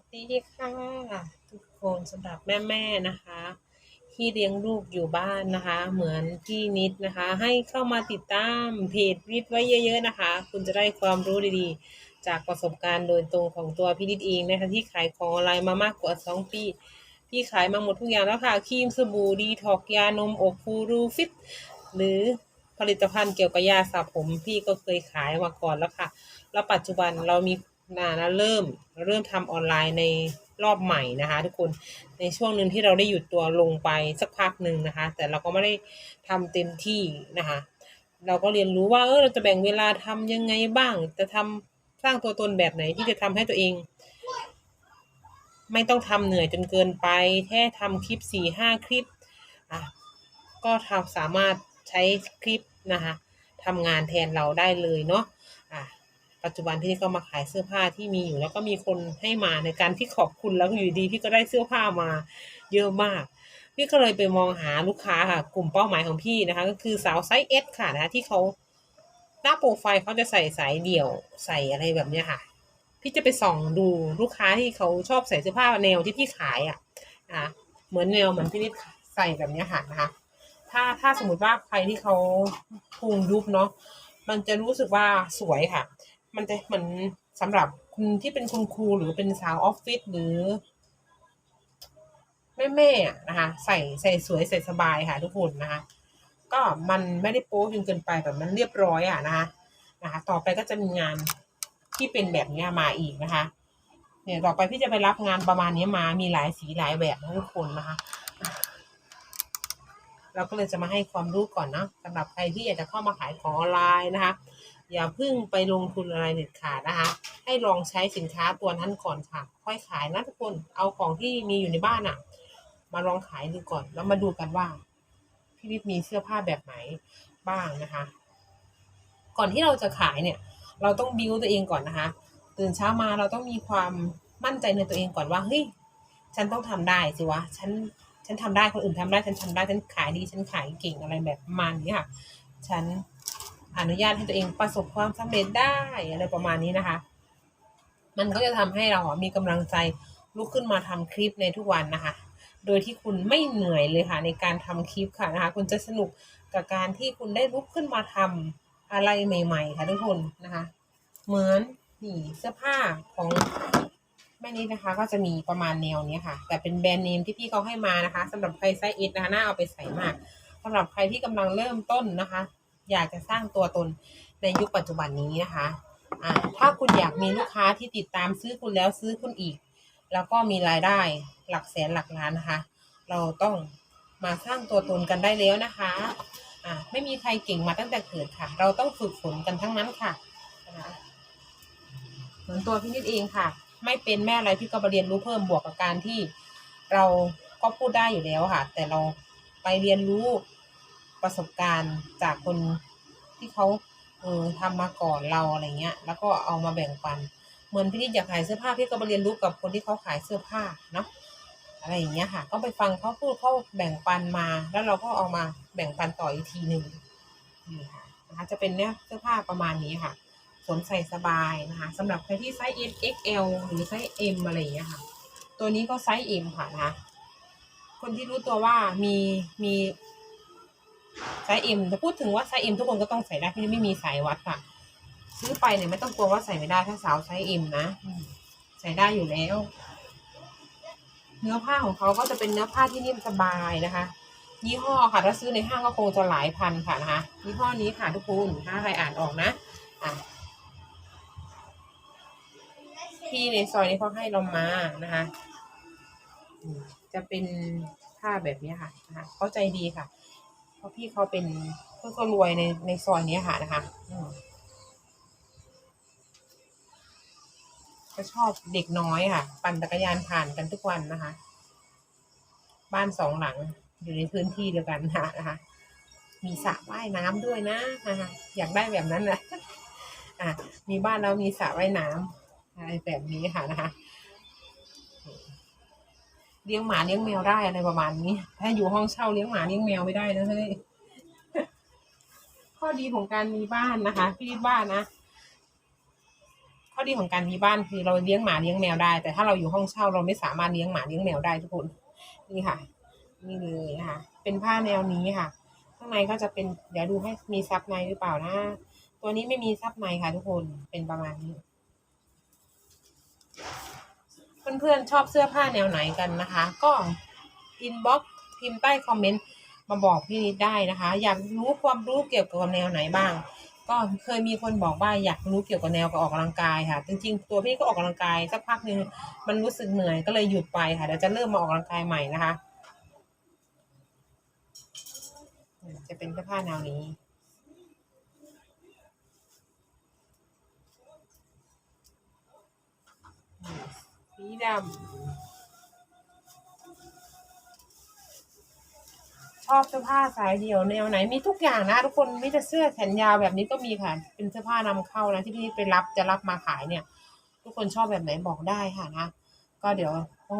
สดีค่ะทุกคนสำหรับแม่ๆนะคะ ที่เลี้ยงลูกอยู่บ้านนะคะ เหมือนพี่นิดนะคะ ให้เข้ามาติดตามเพจวิทไว้เยอะๆนะคะ คุณจะได้ความรู้ดีๆ จากประสบการณ์โดยตรงของตัวพี่นิดเองนะคะที่ขายของออนไลน์มามากกว่า 2 ปีพี่ขายมาหมดทุกอย่างแล้วค่ะครีมสบู่ดีท็อกยานมอกฟูรูฟิต หรือผลิตภัณฑ์เกี่ยวกับยาสระผม พี่ก็เคยขายมาก่อนแล้วค่ะ แล้วปัจจุบันเรามี นานะเริ่มเริ่มทำออนไลน์ในรอบใหม่นะคะ ทุกคนในช่วงหนึ่งที่เราได้หยุดตัวลงไปสักพักหนึ่งนะคะ แต่เราก็ไม่ได้ทำเต็มที่นะคะ เราก็เรียนรู้ว่าเออเราจะแบ่งเวลาทำยังไงบ้าง จะทำสร้างตัวตนแบบไหนที่จะทำให้ตัวเอง ไม่ต้องทำเหนื่อยจนเกินไป แค่ทำคลิปสี่ห้าคลิปอะก็ทำสามารถใช้คลิปนะคะทำงานแทนเราได้เลยเนาะ ปัจจุบันที่ก็มาขายเสื้อผ้าที่มีอยู่ แล้วก็มีคนให้มาในการที่ขอบคุณแล้วอยู่ดีพี่ก็ได้เสื้อผ้ามาเยอะมาก พี่ก็เลยไปมองหาลูกค้าค่ะ กลุ่มเป้าหมายของพี่นะคะ ก็คือสาวไซส์ S ค่ะนะคะที่เขาหน้าโปรไฟล์เขาจะใส่สายเดี่ยวใส่อะไรแบบเนี้ยค่ะ พี่จะไปส่องดูลูกค้าที่เขาชอบใส่เสื้อผ้าแนวที่พี่ขายอะอะเหมือนแนวเหมือนพี่นิดใส่แบบเนี้ยค่ะนะคะ ถ้าถ้าสมมติว่าใครที่เขาพุงยุบเนาะมันจะรู้สึกว่าสวยค่ะ มันจะเหมือนสำหรับคุณที่เป็นคุณครูหรือเป็นสาวออฟฟิศหรือ แม่แม่ๆอะนะคะ ใส่ใส่สวยใส่สบายค่ะทุกคนนะคะ ก็มันไม่ได้โป๊จนเกินไปแบบมันเรียบร้อยอะนะคะนะคะ ต่อไปก็จะมีงานที่เป็นแบบนี้มาอีกนะคะเนี่ยต่อไปพี่จะไปรับงานประมาณนี้มามีหลายสีหลายแบบนะทุกคนนะคะ เราก็เลยจะมาให้ความรู้ก่อนเนาะสำหรับใครที่อยากจะเข้ามาขายของออนไลน์นะคะ อย่าเพิ่งไปลงทุนอะไรเด็ดขาดนะคะ ให้ลองใช้สินค้าตัวนั้นก่อนค่ะ ค่อยขายนะทุกคน เอาของที่มีอยู่ในบ้านอะมาลองขายดูก่อน แล้วมาดูกันว่าพี่วิทมีเสื้อผ้าแบบไหนบ้างนะคะ ก่อนที่เราจะขายเนี่ย เราต้องบิวตัวเองก่อนนะคะ ตื่นเช้ามาเราต้องมีความมั่นใจในตัวเองก่อนว่าเฮ้ยฉันต้องทำได้สิวะ ฉัน ฉันทำได้ คนอื่นทำได้ ฉันทำได้ ฉันขายดี ฉันขายเก่งอะไรแบบประมาณนี้ค่ะ ฉัน อนุญาตให้ตัวเองประสบความสำเร็จได้อะไรประมาณนี้นะคะ มันก็จะทำให้เรามีกำลังใจลุกขึ้นมาทำคลิปในทุกวันนะคะ โดยที่คุณไม่เหนื่อยเลยค่ะในการทำคลิปค่ะนะคะ คุณจะสนุกกับการที่คุณได้ลุกขึ้นมาทำอะไรใหม่ ๆ ค่ะทุกคนนะคะ เหมือนนี่เสื้อผ้าของแม่นี้นะคะ ก็จะมีประมาณแนวนี้ค่ะ แต่เป็นแบรนด์เนมที่พี่เขาให้มานะคะสำหรับใครไซส์เอสนะคะน่าเอาไปใส่มากสำหรับใครที่กำลังเริ่มต้นนะคะ อยากจะสร้างตัวตนในยุคปัจจุบันนี้นะคะอ่าถ้าคุณอยากมีลูกค้าที่ติดตามซื้อคุณแล้วซื้อคุณอีก แล้วก็มีรายได้หลักแสนหลักล้านนะคะ เราต้องมาสร้างตัวตนกันได้แล้วนะคะอ่าไม่มีใครเก่งมาตั้งแต่เกิดค่ะ เราต้องฝึกฝนกันทั้งนั้นค่ะนะคะเหมือนตัวพี่นิดเองค่ะ ไม่เป็นแม่อะไรพี่ก็มาเรียนรู้เพิ่มบวกกับการที่เราก็พูดได้อยู่แล้วค่ะ แต่เราไปเรียนรู้ ประสบการณ์จากคนที่เขาเออทำมาก่อนเราอะไรเงี้ย แล้วก็เอามาแบ่งปัน เหมือนพี่นิดอยากขายเสื้อผ้าพี่ก็มาเรียนรู้กับคนที่เขาขายเสื้อผ้าเนาะอะไรอย่างเงี้ยค่ะ ก็ไปฟังเขาพูดเขาแบ่งปันมา แล้วเราก็เอามาแบ่งปันต่ออีกทีหนึ่งนี่ค่ะนะคะจะเป็นเนี่ยเสื้อผ้าประมาณนี้ค่ะสวมใส่สบายนะคะสำหรับใครที่ไซส์ S XL หรือไซส์ M อะไรอย่างเงี้ยค่ะ ตัวนี้ก็ไซส์ M ค่ะนะคะคนที่รู้ตัวว่ามีมี ไซส์ M จะพูดถึงว่าไซส์ M ทุกคนก็ต้องใส่ได้พี่ไม่มีสายวัดค่ะ ซื้อไปเนี่ยไม่ต้องกลัวว่าใส่ไม่ได้ถ้าสาวไซส์ M นะใส่ได้อยู่แล้ว เนื้อผ้าของเขาก็จะเป็นเนื้อผ้าที่นิ่มสบายนะคะ ยี่ห้อค่ะถ้าซื้อในห้างก็คงจะหลายพันค่ะนะคะยี่ห้อนี้ค่ะทุกคนถ้าใครอ่านออกนะอะที่ในซอยนี้เขาให้เรามานะคะ จะเป็นผ้าแบบนี้ค่ะนะคะเขาใจดีค่ะ เพราะพี่เขาเป็นเพื่อนก็รวยในในซอยนี้ค่ะนะคะก็ชอบเด็กน้อยค่ะ ปั่นจักรยานผ่านกันทุกวันนะคะ บ้านสองหลังอยู่ในพื้นที่เดียวกันนะคะ มีสระว่ายน้ำด้วยนะนะคะอยากได้แบบนั้นนะอะมีบ้านแล้วมีสระว่ายน้ำอะไรแบบนี้ค่ะนะคะ เลี้ยงหมาเลี้ยงแมวได้อะไรประมาณนี้ ถ้าอยู่ห้องเช่าเลี้ยงหมาเลี้ยงแมวไม่ได้นะเฮ้ยข้อดีของการมีบ้านนะคะ พี่บ้านนะข้อดีของการมีบ้านคือเราเลี้ยงหมาเลี้ยงแมวได้ แต่ถ้าเราอยู่ห้องเช่าเราไม่สามารถเลี้ยงหมาเลี้ยงแมวได้ทุกคนนี่ค่ะ นี่เลยนะคะ เป็นผ้าแนวนี้ค่ะ ข้างในก็จะเป็นเดี๋ยวดูให้มีซับในหรือเปล่านะ ตัวนี้ไม่มีซับในค่ะ ทุกคนเป็นประมาณนี้ เพื่อนๆชอบเสื้อผ้าแนวไหนกันนะคะ ก็อินบ็อกซ์พิมพ์ใต้คอมเมนต์มาบอกพี่นิดได้นะคะ อยากรู้ความรู้เกี่ยวกับแนวไหนบ้าง ก็เคยมีคนบอกว่าอยากรู้เกี่ยวกับแนวกับออกกำลังกายค่ะ จริงๆ ตัวพี่ก็ออกกำลังกายสักพักหนึ่งมันรู้สึกเหนื่อยก็เลยหยุดไปค่ะเดี๋ยวจะเริ่มมาออกกำลังกายใหม่นะคะ จะเป็นเสื้อผ้าแนวนี้ ดำ ชอบเสื้อผ้าสายเดี่ยวแนวไหน มีทุกอย่างนะทุกคนมีแต่เสื้อแขนยาวแบบนี้ก็มีค่ะ เป็นเสื้อผ้านำเข้านะที่พี่ไปรับจะรับมาขายเนี่ย ทุกคนชอบแบบไหนบอกได้ค่ะนะ ก็เดี๋ยว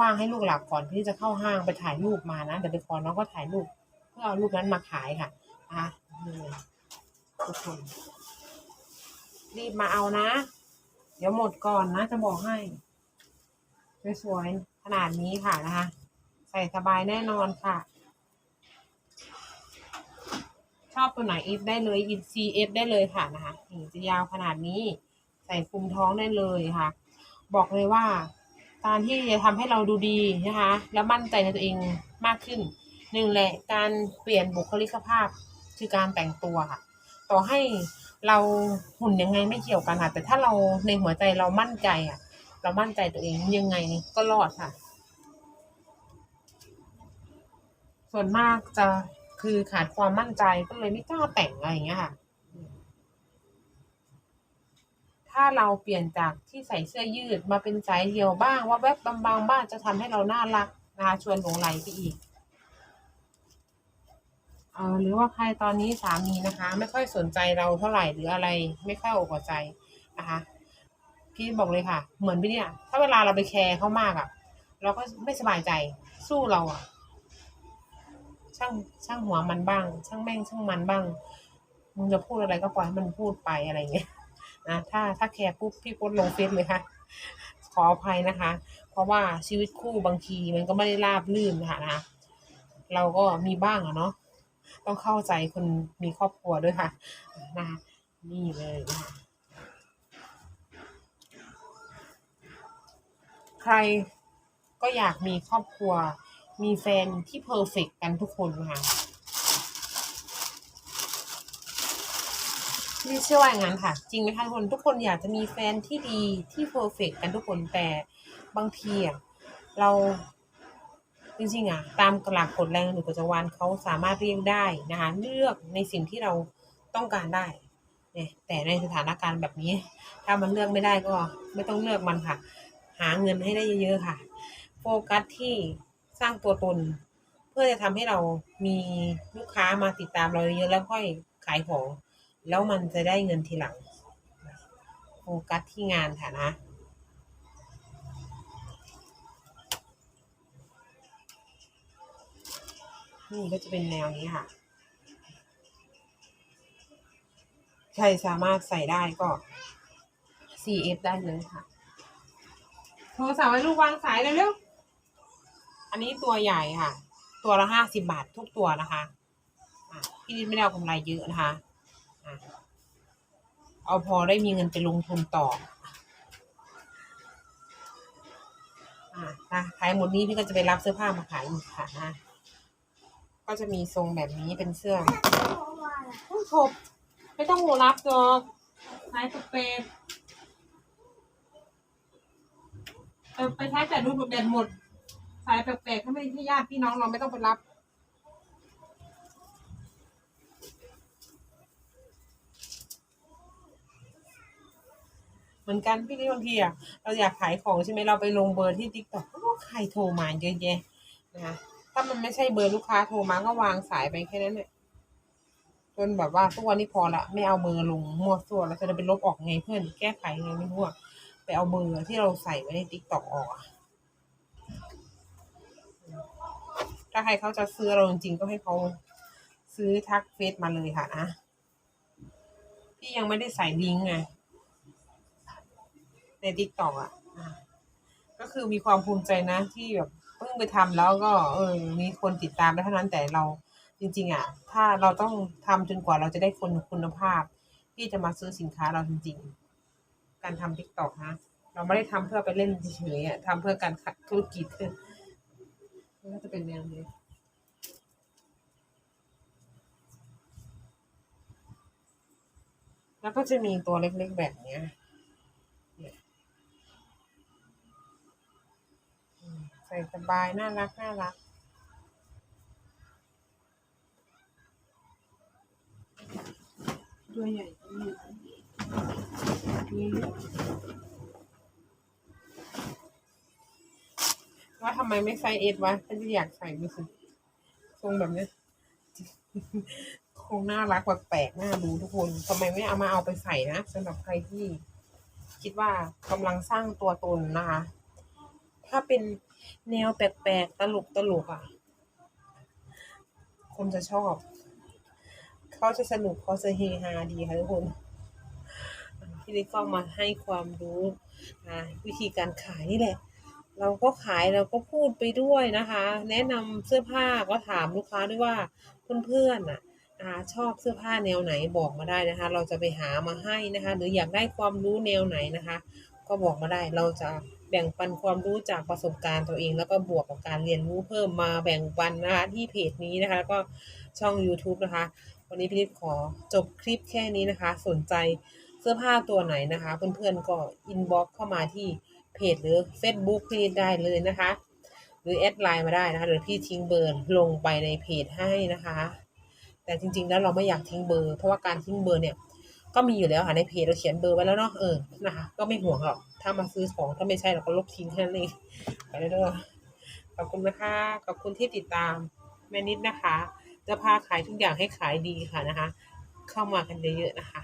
ว่างๆให้ลูกหลับก่อนที่จะเข้าห้างไปถ่ายรูปมานะเดี๋ยวไปขอน้องก็ถ่ายรูปเพื่อเอารูปนั้นมาขายค่ะนะคะนี่ทุกคนรีบมาเอานะ เดี๋ยวหมดก่อนนะจะบอกให้ สวยๆขนาดนี้ค่ะนะคะ ใส่สบายแน่นอนค่ะ ชอบตัวไหนอีฟได้เลยอีซีเอฟได้เลยค่ะนะคะนี่จะยาวขนาดนี้ ใส่คุมท้องได้เลยค่ะ บอกเลยว่าการที่จะทำให้เราดูดีนะคะ แล้วมั่นใจในตัวเองมากขึ้นหนึ่งแหละการเปลี่ยนบุคลิกภาพคือการแต่งตัวค่ะ ต่อให้เราหุ่นยังไงไม่เกี่ยวกันค่ะแต่ถ้าเราในหัวใจเรามั่นใจอะ เรามั่นใจตัวเองยังไงก็รอดค่ะ ส่วนมากจะคือขาดความมั่นใจก็เลยไม่กล้าแต่งอะไรอย่างเงี้ยค่ะ ถ้าเราเปลี่ยนจากที่ใส่เสื้อยืดมาเป็นสายเดี่ยวบ้าง ว่าแวบบางๆบ้างจะทำให้เราน่ารักนะคะชวนหลงไหลไปอีกเออหรือว่าใครตอนนี้สามีนะคะ ไม่ค่อยสนใจเราเท่าไหร่หรืออะไร ไม่ค่อยอกใจนะคะ พี่บอกเลยค่ะ เหมือนพี่เนี่ย ถ้าเวลาเราไปแคร์เขามากอะ่ะ เราก็ไม่สบายใจสู้เราอะ่ะ ช่างช่างหัวมันบ้าง ช่างแม่งช่างมันบ้างมึงจะพูดอะไรก็ปล่อยให้มันพูดไปอะไรเงี้ยนะถ้าถ้าแคร์ปุ๊บพี่โพสลงเฟซเลยค่ะ ขออภัยนะคะ เพราะว่าชีวิตคู่บางทีมันก็ไม่ได้ราบรื่นนะคะนะเราก็มีบ้างอะเนาะต้องเข้าใจคนมีครอบครัวด้วยค่ะนะคะนี่เลยนะคะ ใครก็อยากมีครอบครัว มีแฟนที่เพอร์เฟกกันทุกคนนะคะนี่เชื่อว่าอย่างนั้นค่ะ จริงไหมคะทุกคนทุกคนอยากจะมีแฟนที่ดีที่เพอร์เฟกกันทุกคนแต่บางทีอะเราจริงๆอะตามหลักกฎแรงหรือปัจจุบันเขาสามารถเรียกได้นะคะเลือกในสิ่งที่เราต้องการได้เนี่ยแต่ในสถานการณ์แบบนี้ ถ้ามันเลือกไม่ได้ก็ไม่ต้องเลือกมันค่ะ หาเงินให้ได้เยอะๆค่ะ โฟกัสที่สร้างตัวตน เพื่อจะทำให้เรามีลูกค้ามาติดตามเราเยอะแล้วค่อยขายของ แล้วมันจะได้เงินทีหลัง โฟกัสที่งานค่ะนะนี่ก็จะเป็นแนวนี้ค่ะ ใครสามารถใส่ได้ก็ CF ได้เลยค่ะ รศัพท์ไว้ลูกวางสายเร็วๆอันนี้ตัวใหญ่ค่ะ ตัวละห้าสิบาททุกตัวนะคะพี่นิดไม่ได้เอากำไรเยอะนะคะเอาพอได้มีเงินไปลงทุนต่ออะนะขายหมดนี้พี่ก็จะไปรับเสื้อผ้ามาขายอีกค่ะนะก็จะมีทรงแบบนี้เป็นเสื้อต้องชบไม่ต้องโหรับหรอกสายสเปรย์ เออไปใช้แต่ดูดแบตหมด สายแปลกๆถ้าไม่ใช่ญาติพี่น้องเราไม่ต้องไปรับ เหมือนกันพี่นี่บางทีอะเราอยากขายของใช่ไหมเราไปลงเบอร์ที่ติ๊กต็อกใครโทรมาเยอะแยะนะคะถ้ามันไม่ใช่เบอร์ลูกค้าโทรมาก็วางสายไปแค่นั้นแหละจนแบบว่าทุกวันนี้พอละไม่เอาเบอร์ลงมั่วซั่วแล้วจะไปลบออกไงเพื่อนแก้ไขไงไม่รู้อะ ไปเอาเบอร์ที่เราใส่ไว้ในติ๊กต็อกออกถ้าใครเขาจะซื้อเราจริงๆก็ให้เขาซื้อทักเฟซมาเลยค่ะนะพี่ยังไม่ได้ใส่ลิงก์ไงในทิกตอกอะก็คือมีความภูมิใจนะที่แบบเพิ่งไปทำแล้วก็ เออ มีคนติดตามได้เท่านั้นแต่เราจริง ๆอะถ้าเราต้องทำจนกว่าเราจะได้คนคุณภาพ ที่จะมาซื้อสินค้าเราจริง ๆ การทำทิกตอกนะ เราไม่ได้ทำเพื่อไปเล่นเฉยๆอะทำเพื่อการธุรกิจมันก็จะเป็นแนวนี้แล้วก็จะมีตัวเล็กๆแบบเนี้ยเใส่สบาย น่ารัก น่ารัก ตัวใหญ่ก็มี นี่ว่าทำไมไม่ใส่เอสวะฉันจะอยากใส่ดูสิทรงแบบนี้คงน่ารักแบบแปลกๆน่าดูทุกคนทำไมไม่เอามาเอาไปใส่นะสำหรับใครที่คิดว่ากำลังสร้างตัวตนนะคะ ถ้าเป็นแนวแปลกๆ ตลกตลกอะ คนจะชอบ เขาจะสนุกเขาจะเฮฮาดีค่ะทุกคน พี่ลิกก็มาให้ความรู้นะวิธีการขายนี่แหละ เราก็ขายเราก็พูดไปด้วยนะคะ แนะนำเสื้อผ้าก็ถามลูกค้าด้วยว่าเพื่อนๆน่ะชอบเสื้อผ้าแนวไหนบอกมาได้นะคะ เราจะไปหามาให้นะคะ หรืออยากได้ความรู้แนวไหนนะคะ ก็บอกมาได้เราจะแบ่งปันความรู้จากประสบการณ์ตัวเอง แล้วก็บวกกับการเรียนรู้เพิ่มมาแบ่งปันนะคะที่เพจนี้นะคะ แล้วก็ช่อง YouTube นะคะ วันนี้พี่นิดขอจบคลิปแค่นี้นะคะ สนใจ เสื้อผ้าตัวไหนนะคะ เพื่อนๆก็อินบ็อกเข้ามาที่เพจหรือ Facebook พี่นิดได้เลยนะคะ หรือแอดไลน์มาได้นะคะเดี๋ยวพี่ทิ้งเบอร์ลงไปในเพจให้นะคะ แต่จริงๆแล้วเราไม่อยากทิ้งเบอร์ เพราะว่าการทิ้งเบอร์เนี่ยก็มีอยู่แล้วค่ะในเพจเราเขียนเบอร์ไว้แล้วเนาะเออนะคะก็ไม่ห่วงหรอกถ้ามาซื้อของถ้าไม่ใช่เราก็ลบทิ้งแค่นั้นเองไปเรื่อยๆขอบคุณนะคะขอบคุณที่ติดตามแม่นิดนะคะ จะพาขายทุกอย่างให้ขายดีค่ะนะคะ เข้ามากันเยอะๆนะคะ